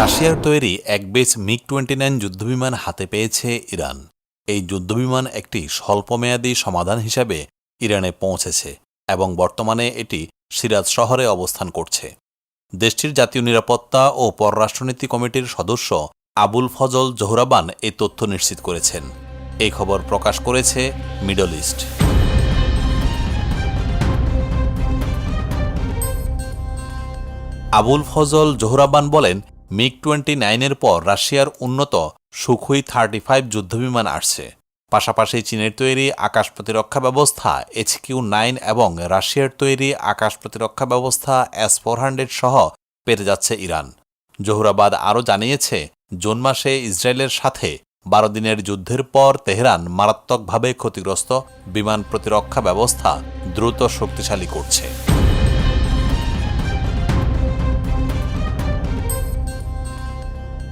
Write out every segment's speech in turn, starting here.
রাশিয়ার তৈরি এক বেচ মিগ টোয়েন্টি নাইন যুদ্ধবিমান হাতে পেয়েছে ইরান। এই যুদ্ধবিমান একটি স্বল্পমেয়াদী সমাধান হিসাবে ইরানে পৌঁছেছে এবং বর্তমানে এটি সিরাজ শহরে অবস্থান করছে। দেশটির জাতীয় নিরাপত্তা ও পররাষ্ট্রনীতি কমিটির সদস্য আবুল ফজল জোহরাবান এই তথ্য নিশ্চিত করেছেন। এই খবর প্রকাশ করেছে মিডল ইস্ট। আবুল ফজল জোহরাবান বলেন মিগ টোয়েন্টি নাইনের পর রাশিয়ার উন্নত সুখুই থার্টি ফাইভ যুদ্ধবিমান আসছে। পাশাপাশি চীনের তৈরি আকাশ প্রতিরক্ষা ব্যবস্থা এইচ কিউ নাইন এবং রাশিয়ার তৈরি আকাশ প্রতিরক্ষা ব্যবস্থা এস ফোর হান্ড্রেড সহ পেতে যাচ্ছে ইরান। জোহরাবাদ আরও জানিয়েছে, জুন মাসে ইসরায়েলের সাথে বারো দিনের যুদ্ধের পর তেহরান মারাত্মকভাবে ক্ষতিগ্রস্ত বিমান প্রতিরক্ষা ব্যবস্থা দ্রুত শক্তিশালী করছে।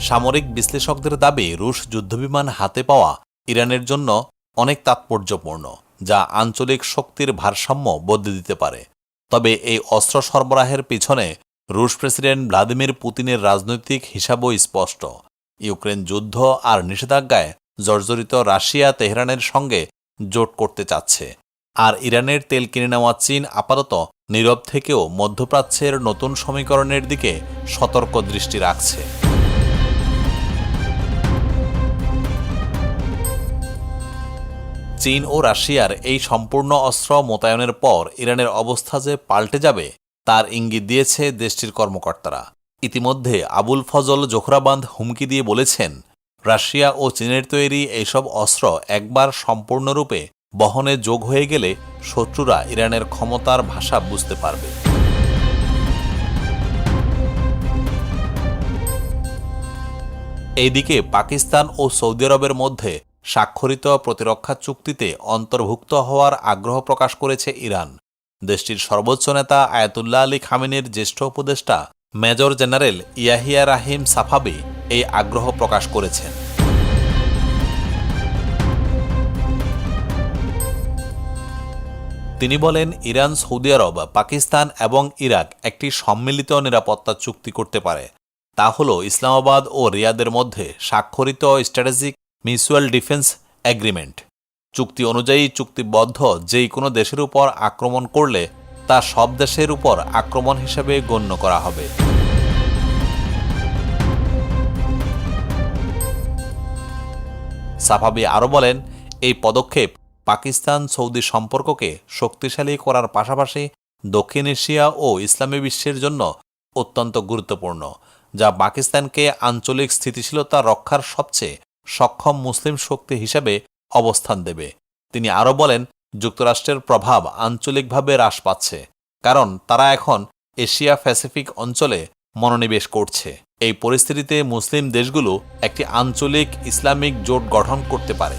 সামরিক বিশ্লেষকদের দাবি, রুশ যুদ্ধবিমান হাতে পাওয়া ইরানের জন্য অনেক তাৎপর্যপূর্ণ, যা আঞ্চলিক শক্তির ভারসাম্য বদলে দিতে পারে। তবে এই অস্ত্র সরবরাহের পিছনে রুশ প্রেসিডেন্ট ভ্লাদিমির পুতিনের রাজনৈতিক হিসাবও স্পষ্ট। ইউক্রেন যুদ্ধ আর নিষেধাজ্ঞায় জর্জরিত রাশিয়া তেহরানের সঙ্গে জোট করতে চাচ্ছে। আর ইরানের তেল কিনে নেওয়া চীন আপাতত নীরব থেকেও মধ্যপ্রাচ্যের নতুন সমীকরণের দিকে সতর্ক দৃষ্টি রাখছে। চীন ও রাশিয়ার এই সম্পূর্ণ অস্ত্র মোতায়েনের পর ইরানের অবস্থা যে পাল্টে যাবে, তার ইঙ্গিত দিয়েছে দেশটির কর্মকর্তারা। ইতিমধ্যে আবুল ফজল জোখরাবান্ধ হুমকি দিয়ে বলেছেন, রাশিয়া ও চীনের তৈরি এইসব অস্ত্র একবার সম্পূর্ণরূপে বহনে যোগ হয়ে গেলে শত্রুরা ইরানের ক্ষমতার ভাষা বুঝতে পারবে। এইদিকে পাকিস্তান ও সৌদি আরবের মধ্যে স্বাক্ষরিত প্রতিরক্ষা চুক্তিতে অন্তর্ভুক্ত হওয়ার আগ্রহ প্রকাশ করেছে ইরান। দেশটির সর্বোচ্চ নেতা আয়াতুল্লাহ আলী খামেনের জ্যেষ্ঠ উপদেষ্টা major general Yahya Rahim Safavi এই আগ্রহ প্রকাশ করেছেন। তিনি বলেন, ইরান, সৌদি আরব, পাকিস্তান এবং ইরাক একটি সম্মিলিত নিরাপত্তা চুক্তি করতে পারে। তা হল ইসলামাবাদ ও রিয়াদের মধ্যে স্বাক্ষরিত স্ট্র্যাটেজিক মিউচুয়াল ডিফেন্স এগ্রিমেন্ট। চুক্তি অনুযায়ী চুক্তিবদ্ধ যেই কোনো দেশের উপর আক্রমণ করলে তা সব দেশের উপর আক্রমণ হিসেবে গণ্য করা হবে। সাফাবি আরও বলেন, এই পদক্ষেপ পাকিস্তান সৌদি সম্পর্ককে শক্তিশালী করার পাশাপাশি দক্ষিণ এশিয়া ও ইসলামী বিশ্বের জন্য অত্যন্ত গুরুত্বপূর্ণ, যা পাকিস্তানকে আঞ্চলিক স্থিতিশীলতা রক্ষার সবচেয়ে সক্ষম মুসলিম শক্তি হিসেবে অবস্থান দেবে। তিনি আরও বলেন, যুক্তরাষ্ট্রের প্রভাব আঞ্চলিকভাবে হ্রাস পাচ্ছে, কারণ তারা এখন এশিয়া প্যাসিফিক অঞ্চলে মনোনিবেশ করছে। এই পরিস্থিতিতে মুসলিম দেশগুলো একটি আঞ্চলিক ইসলামিক জোট গঠন করতে পারে।